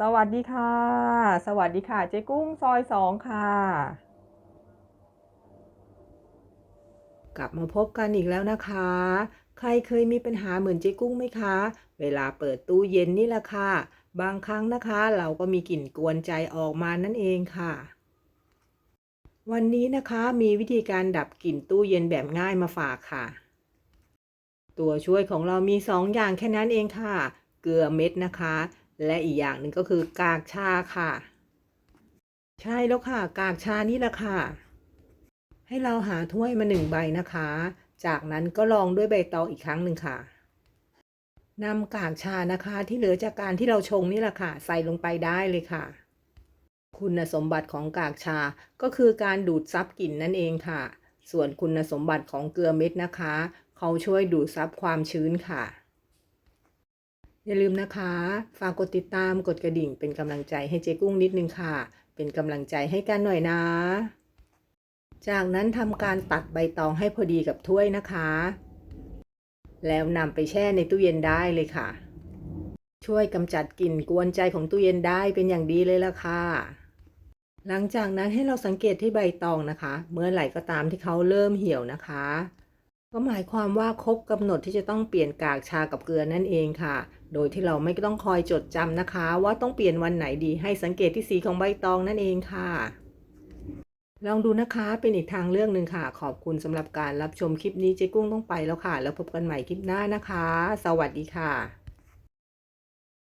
สวัสดีค่ะ สวัสดีค่ะ เจ๊กุ้งซอยสองค่ะ กลับมาพบกันอีกแล้วนะคะ ใครเคยมีปัญหาเหมือนเจ๊กุ้งไหมคะ เวลาเปิดตู้เย็นนี่แหละค่ะ บางครั้งนะคะ เราก็มีกลิ่นกวนใจออกมานั่นเองค่ะ วันนี้นะคะมีวิธีการดับกลิ่นตู้เย็นแบบง่ายมาฝากค่ะ ตัวช่วยของเรามีสองอย่างแค่นั้นเองค่ะ เกลือเม็ดนะคะ และอีกอย่างหนึ่งก็คือกากชาค่ะ ใช่แล้วค่ะ กากชานี่แหละค่ะ ให้เราหาถ้วยมาหนึ่งใบนะคะ จากนั้นก็ลองด้วยใบตองอีกครั้งหนึ่งค่ะนำกากชานะคะที่เหลือจากการที่เราชงนี่แหละค่ะ ใส่ลงไปได้เลยค่ะ คุณสมบัติของกากชาก็คือการดูดซับกลิ่นนั่นเองค่ะ ส่วนคุณสมบัติของเกลือเม็ดนะคะ เขาช่วยดูดซับความชื้นค่ะ อย่าลืมนะคะ ฝากกดติดตามกดกระดิ่ง เป็นกำลังใจให้เจ๊กุ้งนิดนึงค่ะ เป็นกำลังใจให้กันหน่อยนะ จากนั้นทำการตัดใบตองให้พอดีกับถ้วยนะคะ แล้วนำไปแช่ในตู้เย็นได้เลยค่ะ ช่วยกำจัดกลิ่นกวนใจของตู้เย็นได้เป็นอย่างดีเลยล่ะค่ะ หลังจากนั้นให้เราสังเกตที่ใบตองนะคะ เมื่อไหร่ก็ตามที่เขาเริ่มเหี่ยวนะคะ ก็หมายความว่าครบกำหนดที่จะต้องเปลี่ยนกากชากับเกลือนั่นเองค่ะ โดยที่เราไม่ต้องคอยจดจำนะคะ ว่าต้องเปลี่ยนวันไหนดีให้สังเกตที่สีของใบตองนั่นเองค่ะ ลองดูนะคะเป็นอีกทางเรื่องหนึ่งค่ะ ขอบคุณสำหรับการรับชมคลิปนี้เจ๊กุ้งต้องไปแล้วค่ะ แล้วพบกันใหม่คลิปหน้านะคะ สวัสดีค่ะ